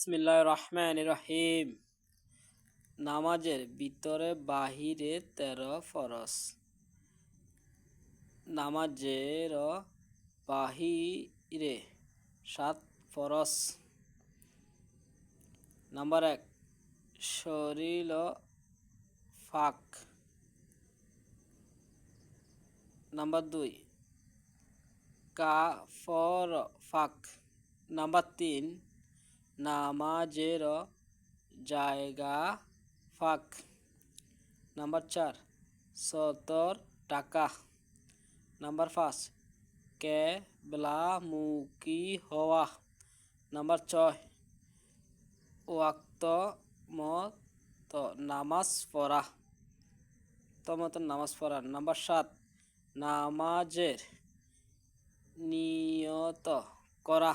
বিসমিল্লাহ রহমান রহিম নামাজের ভিতরে বাহিরে তেরো ফরস নামাজের বাহিরে সাত ফরস নাম্বার এক শরীর ফাক। নাম্বার দুই, কাফর ফাক। নাম্বার তিন নামাজের জায়গা ফাক। নাম্বার চার সতর টাকা। নাম্বার পাঁচ, কেবলামুখী হওয়া। নাম্বার ছয় ওয়াক্ত মত নামাজ পড়া। তমত নামাজ পড়া। নাম্বার সাত, নামাজের নিয়ত করা।